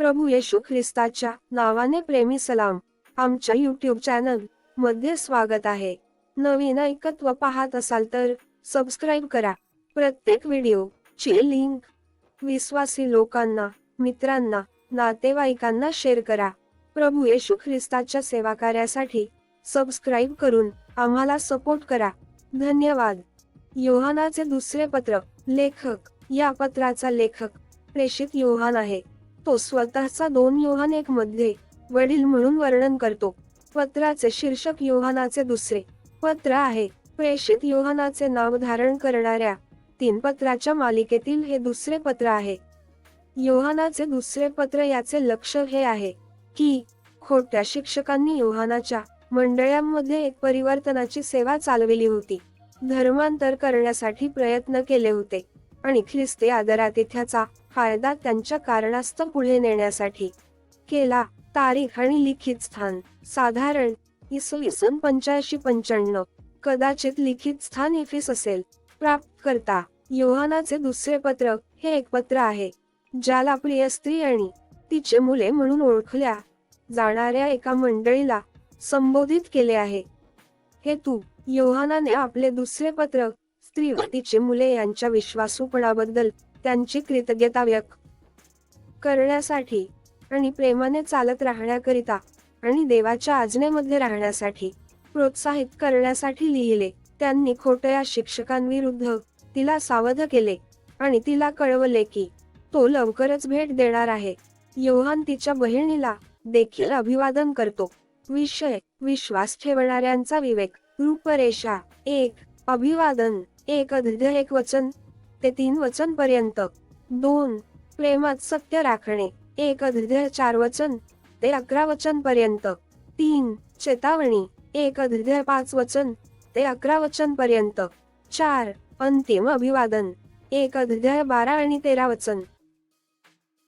प्रभू येशू ख्रिस्ताच्या नावाने प्रेमी सलाम आमच्या यूट्यूब चॅनलमध्ये स्वागत आहे. नवीन ऐकत्व पाहत असाल तर सबस्क्राईब करा. प्रत्येक व्हिडिओ ची लिंक विश्वासी लोकांना मित्रांना नातेवाईकांना शेअर करा. प्रभू येशू ख्रिस्ताच्या सेवा कार्यासाठी सबस्क्राईब करून आम्हाला सपोर्ट करा. धन्यवाद. योहानाचे दुसरे पत्र लेखक या पत्राचा लेखक प्रेषित योहान आहे. तो स्वतःचा दोन योहान एक मध्ये वडील म्हणून वर्णन करतो. पत्राचे शीर्षक योहानाचे दुसरे पत्र आहे. प्रेषित योहानाचे नाव धारण करणाऱ्या तीन पत्राच्या मालिकेतील हे दुसरे पत्र आहे. योहानाचे दुसरे पत्र याचे लक्ष हे आहे की खोट्या शिक्षकांनी योहानाच्या मंडळांमध्ये एक परिवर्तनाची सेवा चालविली होती. धर्मांतर करण्यासाठी प्रयत्न केले होते. आणि ख्रिस्ती आदरातिथ्याचा फायदा त्यांच्या कारणास्तव पुढे नेण्यासाठी केला. तारीख आणि लिखित स्थान. साधारण इसवी सन पंच्याऐंशी पंच्याण्णव. कदाचित लिखित स्थान इफिस असेल. प्राप्त करता योहानाचे दुसरे पत्र हे एक पत्र आहे ज्याला प्रिय स्त्री आणि तिचे मुले म्हणून ओळखल्या जाणाऱ्या एका मंडळीला संबोधित केले आहे. हे तू योहानाने आपले दुसरे पत्रक स्त्री मुले यांच्या विश्वासूपणाबद्दल त्यांची कृतज्ञता व्यक्त करण्यासाठी आणि प्रेमाने चालत राहण्याकरिता आणि देवाच्या आज्ञेमध्ये राहण्यासाठी प्रोत्साहित करण्यासाठी लिहिले. त्यांनी खोटया शिक्षकांविरुद्ध तिला सावध केले आणि तिला कळवले की तो लवकरच भेट देणार आहे. योहान तिच्या बहिणीला देखील अभिवादन करतो. विषय विश्वास ठेवणाऱ्यांचा विवेक रूपरेषा एक अभिवादन. एक अध्य एक वचन ते तीन वचन पर्यंत दोन प्रेमात सत्य राखणे. एक अध्य चार वचन ते अकरा वचन पर्यंत तीन चेतावणी. एक अध्य पाच वचन ते अकरा वचन पर्यंत चार अंतिम अभिवादन. एक अध्याय बारा आणि तेरा वचन.